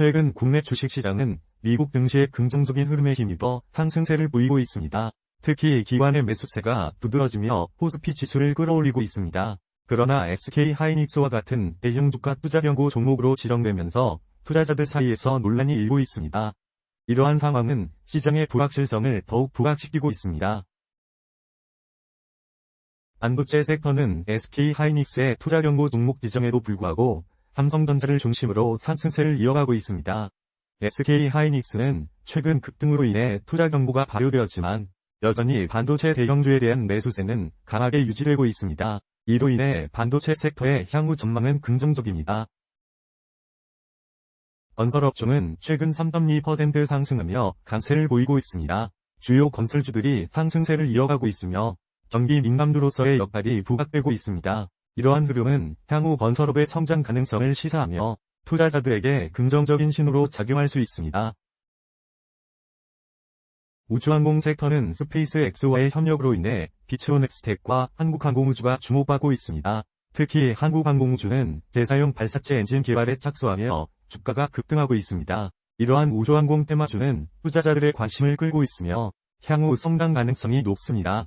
최근 국내 주식시장은 미국 증시의 긍정적인 흐름에 힘입어 상승세를 보이고 있습니다. 특히 기관의 매수세가 두드러지며 포스피 지수를 끌어올리고 있습니다. 그러나 SK 하이닉스와 같은 대형 주가 투자 경고 종목으로 지정되면서 투자자들 사이에서 논란이 일고 있습니다. 이러한 상황은 시장의 불확실성을 더욱 부각시키고 있습니다. 반도체 섹터는 SK 하이닉스의 투자 경고 종목 지정에도 불구하고 삼성전자를 중심으로 상승세를 이어가고 있습니다. SK 하이닉스는 최근 급등으로 인해 투자 경고가 발효되었지만 여전히 반도체 대형주에 대한 매수세는 강하게 유지되고 있습니다. 이로 인해 반도체 섹터의 향후 전망은 긍정적입니다. 건설업종은 최근 3.2% 상승하며 강세를 보이고 있습니다. 주요 건설주들이 상승세를 이어가고 있으며 경기 민감주로서의 역할이 부각되고 있습니다. 이러한 흐름은 향후 건설업의 성장 가능성을 시사하며 투자자들에게 긍정적인 신호로 작용할 수 있습니다. 우주항공 섹터는 스페이스 X와의 협력으로 인해 비츠로넥스텍과 한국항공우주가 주목받고 있습니다. 특히 한국항공우주는 재사용 발사체 엔진 개발에 착수하며 주가가 급등하고 있습니다. 이러한 우주항공 테마주는 투자자들의 관심을 끌고 있으며 향후 성장 가능성이 높습니다.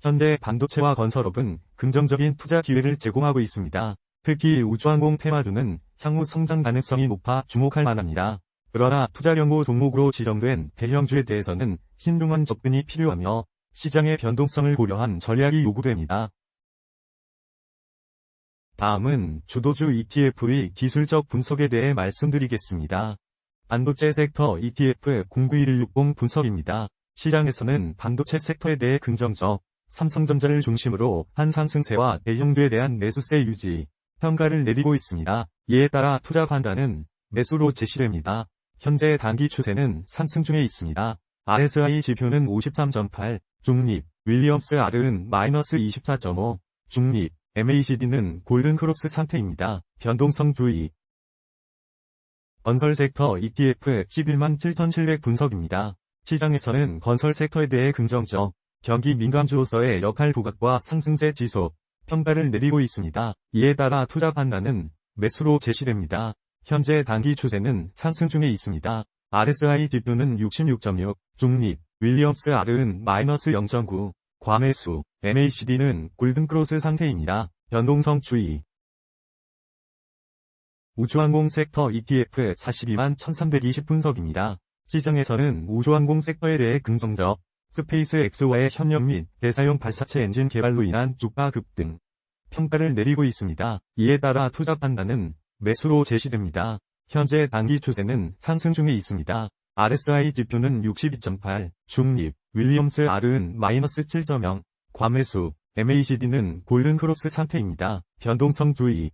현대 반도체와 건설업은 긍정적인 투자 기회를 제공하고 있습니다. 특히 우주항공 테마주는 향후 성장 가능성이 높아 주목할 만합니다. 그러나 투자 경고 종목으로 지정된 대형주에 대해서는 신중한 접근이 필요하며 시장의 변동성을 고려한 전략이 요구됩니다. 다음은 주도주 ETF의 기술적 분석에 대해 말씀드리겠습니다. 반도체 섹터 ETF 091160 분석입니다. 시장에서는 반도체 섹터에 대해 긍정적, 삼성전자를 중심으로 한 상승세와 대형주에 대한 매수세 유지, 평가를 내리고 있습니다. 이에 따라 투자 판단은 매수로 제시됩니다. 현재 단기 추세는 상승 중에 있습니다. RSI 지표는 53.8, 중립, 윌리엄스 R은 마이너스 24.5, 중립, MACD는 골든크로스 상태입니다. 변동성 주의 건설 섹터 ETF 11만 7,700 분석입니다. 시장에서는 건설 섹터에 대해 긍정적, 경기 민감주로서의 역할 부각과 상승세 지속, 평가를 내리고 있습니다. 이에 따라 투자 판단은 매수로 제시됩니다. 현재 단기 추세는 상승 중에 있습니다. RSI 지표는 66.6, 중립, 윌리엄스 R은 마이너스 0.9, 과매수, MACD는 골든크로스 상태입니다. 변동성 주의 우주항공 섹터 ETF 42만 1320 분석입니다. 시장에서는 우주항공 섹터에 대해 긍정적, 스페이스 X와의 협력 및 대사용 발사체 엔진 개발로 인한 주가 급등, 평가를 내리고 있습니다. 이에 따라 투자 판단은 매수로 제시됩니다. 현재 단기 추세는 상승 중에 있습니다. RSI 지표는 62.8, 중립, 윌리엄스 R은 마이너스 7.0, 과매수, MACD는 골든크로스 상태입니다. 변동성 주의